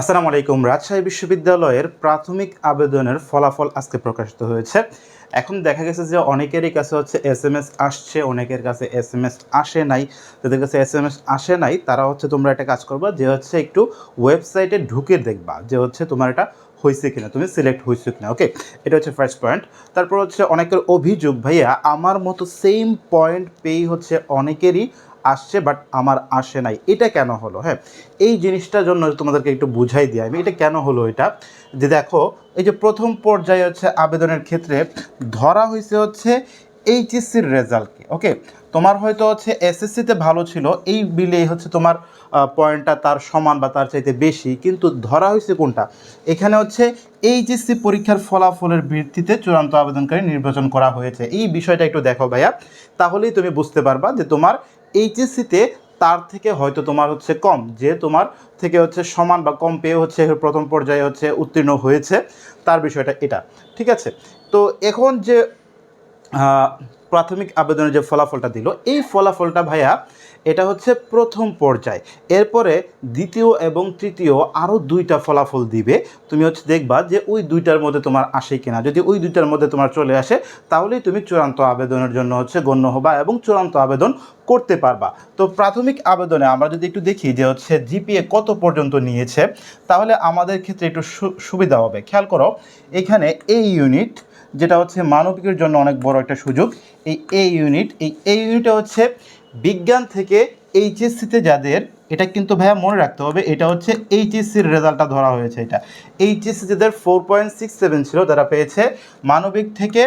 আসসালামু আলাইকুম। রাজশাহী বিশ্ববিদ্যালয়ের প্রাথমিক আবেদনের ফলাফল আজকে প্রকাশিত হয়েছে। এখন দেখা গেছে যে অনেকেরই কাছে হচ্ছে এস এম এস আসছে, অনেকের কাছে এস এম এস আসে নাই। যাদের কাছে এস এম এস আসে নাই, তারা হচ্ছে তোমরা একটা কাজ করবা, যে হচ্ছে একটু ওয়েবসাইটে ঢুকে দেখবা যে হচ্ছে তোমার এটা হয়েছে কিনা, তুমি সিলেক্ট হয়েছো কিনা, ওকে? এটা হচ্ছে ফার্স্ট পয়েন্ট। তারপর হচ্ছে অনেকের অভিযোগ, ভাইয়া, আমার মতো সেম পয়েন্ট পেয়েই হচ্ছে অনেকেরই আসছে বাট আমার আসে নাই। এটা কেন হলো? হ্যাঁ এই জিনিসটার জন্য তোমাদেরকে একটু বুঝাই দিই আমি, এটা কেন হলো এটা? যে দেখো, এই যে প্রথম পর্যায়ে হচ্ছে আবেদনের ক্ষেত্রে ধরা হয়েছে হচ্ছে এইচএসসির রেজাল্টকে ওকে তোমার হয়তো হচ্ছে এসএসসিতে ভালো ছিল, এই বিলে হচ্ছে তোমার পয়েন্টটা তার সমান বা তার চাইতে বেশি, কিন্তু ধরা হয়েছে কোনটা? এখানে হচ্ছে এইচএসসি পরীক্ষার ফলাফলের ভিত্তিতে চূড়ান্ত আবেদনকারী নির্বাচন করা হয়েছে। এই বিষয়টা একটু দেখো ভাইয়া, তাহলেই তুমি বুঝতে পারবা যে তোমার এইচএসসিতে তার থেকে হয়তো তোমার হচ্ছে কম, যে তোমার থেকে হচ্ছে সমান বা কম পেয়ে হচ্ছে প্রথম পর্যায়ে হচ্ছে উত্তীর্ণ হয়েছে, তার বিষয়টা এটা, ঠিক আছে? তো এখন যে প্রাথমিক আবেদনের যে ফলাফলটা দিল, এই ফলাফলটা ভাইয়া এটা হচ্ছে প্রথম পর্যায়, এরপরে দ্বিতীয় এবং তৃতীয় আরও দুইটা ফলাফল দিবে, তুমি হচ্ছে দেখবা যে ওই দুইটার মধ্যে তোমার আসে কিনা, যদি ওই দুইটার মধ্যে তোমার চলে আসে, তাহলেই তুমি চূড়ান্ত আবেদনের জন্য হচ্ছে গণ্য হবা এবং চূড়ান্ত আবেদন করতে পারবা। তো প্রাথমিক আবেদনে আমরা যদি একটু দেখি যে হচ্ছে জিপিএ কত পর্যন্ত নিয়েছে, তাহলে আমাদের ক্ষেত্রে একটু সুবিধা হবে। খেয়াল করো, এখানে এই ইউনিট যেটা হচ্ছে মানবিকের জন্য অনেক বড় একটা সুযোগ, এই এ ইউনিট এই এ ইউনিটে হচ্ছে বিজ্ঞান থেকে এইচএসসিতে যাদের, এটা কিন্তু ভাইয়া মনে রাখতে হবে, এটা হচ্ছে এইচএসসির রেজাল্টটা ধরা হয়েছে এটা। এইচএসসি যাদের ফোর পয়েন্ট সিক্স সেভেন ছিল, তারা পেয়েছে মানবিক থেকে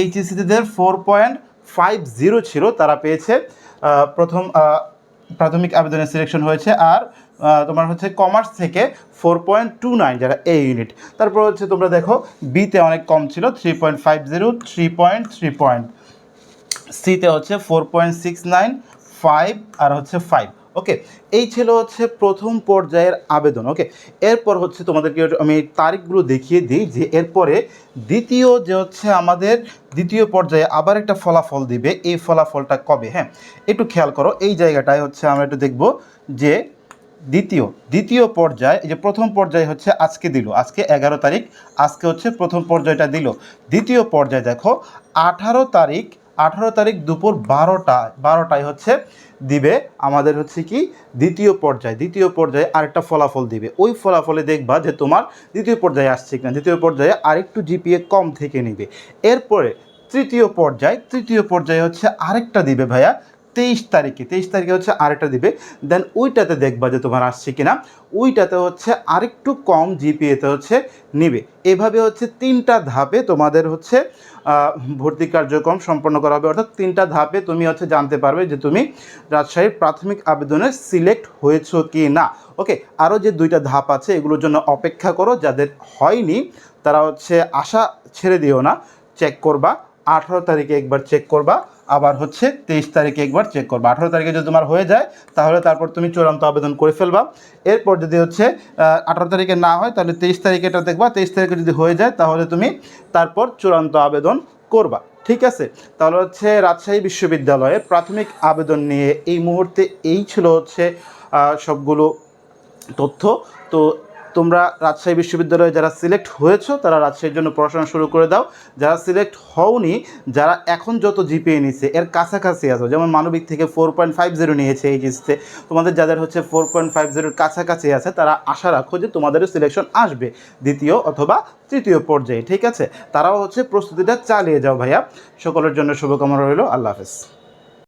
এইচএসসি যাদের ফোর পয়েন্ট ফাইভ জিরো ছিল, তারা পেয়েছে প্রথম প্রাথমিক আবেদনের সিলেকশন হয়েছে আর তোমার হচ্ছে কমার্স থেকে ফোর পয়েন্ট টু নাইন যারা এ ইউনিট তারপর হচ্ছে তোমরা দেখো বিতে অনেক কম ছিল three point five zero three point three point সিতে হচ্ছে four point six nine five আর হচ্ছে ফাইভ ওকে এই ছিল হচ্ছে প্রথম পর্যায়ের আবেদন ওকে এরপর হচ্ছে তোমাদেরকে আমি তারিখগুলো দেখিয়ে দিই যে এরপরে দ্বিতীয় যে হচ্ছে আমাদের দ্বিতীয় পর্যায়ে আবার একটা ফলাফল দিবে, এই ফলাফলটা কবে হ্যাঁ? একটু খেয়াল করো, এই জায়গাটায় হচ্ছে আমরা একটু দেখব যে দ্বিতীয় দ্বিতীয় পর্যায়, এই যে প্রথম পর্যায় হচ্ছে আজকে দিল, আজকে এগারো তারিখ, আজকে হচ্ছে প্রথম পর্যায়টা দিল। দ্বিতীয় পর্যায় দেখো, আঠারো তারিখ আঠারো তারিখ দুপুর বারোটা, বারোটায় হচ্ছে দিবে আমাদের হচ্ছে কি দ্বিতীয় পর্যায়ে দ্বিতীয় পর্যায়ে আরেকটা ফলাফল দিবে। ওই ফলাফলে দেখবা যে তোমার দ্বিতীয় পর্যায়ে আসছে কিনা, দ্বিতীয় পর্যায়ে আরেকটু জিপিএ কম থেকে নিবে। এরপরে তৃতীয় পর্যায়, তৃতীয় পর্যায়ে হচ্ছে আরেকটা দিবে ভাইয়া তেইশ তারিখে তেইশ তারিখে হচ্ছে আরেকটা দিবে। দেন ওইটাতে দেখবা যে তোমার আসছে কিনা। ওইটাতে হচ্ছে আরেকটু কম জিপিএতে হচ্ছে নিবে। এভাবে হচ্ছে তিনটা ধাপে তোমাদের হচ্ছে ভর্তি কার্যক্রম সম্পন্ন করা হবে। অর্থাৎ তিনটা ধাপে তুমি হচ্ছে জানতে পারবে যে তুমি রাজশাহীর প্রাথমিক আবেদনে সিলেক্ট হয়েছো কি না ওকে আরও যে দুইটা ধাপ আছে, এগুলোর জন্য অপেক্ষা করো। যাদের হয়নি, তারা হচ্ছে আশা ছেড়ে দিও না। চেক করবা। আঠারো তারিখে একবার চেক করবা। আবার হচ্ছে তেইশ তারিখে একবার চেক করবা। আঠারো তারিখে যদি তোমার হয়ে যায়, তাহলে তারপর তুমি চূড়ান্ত আবেদন করে ফেলবা। এরপর যদি হচ্ছে আঠারো তারিখে না হয়, তাহলে তেইশ তারিখে এটা দেখবা। তেইশ তারিখে যদি হয়ে যায়, তাহলে তুমি তারপর চূড়ান্ত আবেদন করবা। ঠিক আছে? তাহলে হচ্ছে রাজশাহী বিশ্ববিদ্যালয়ে প্রাথমিক আবেদন নিয়ে এই মুহূর্তে এই ছিল হচ্ছে সবগুলো তথ্য। তো তোমরা রাজশাহী বিশ্ববিদ্যালয়ে যারা সিলেক্ট হয়েছো, তারা রাজশাহীর জন্য পড়াশোনা শুরু করে দাও। যারা সিলেক্ট হওনি, যারা এখন যত জিপিএ নিচ্ছে, এর কাছাকাছি আছো। যেমন মানবিক থেকে ফোর পয়েন্ট ফাইভ জিরো নিয়েছে এই জিনিসতে তোমাদের যাদের হচ্ছে ফোর পয়েন্ট ফাইভ জিরোর কাছাকাছি আছে, তারা আশা রাখো যে তোমাদেরও সিলেকশন আসবে দ্বিতীয় অথবা তৃতীয় পর্যায়ে, ঠিক আছে? তারাও হচ্ছে প্রস্তুতিটা চালিয়ে যাও ভাইয়া। সকলের জন্য শুভকামনা রইল। আল্লাহ হাফেজ।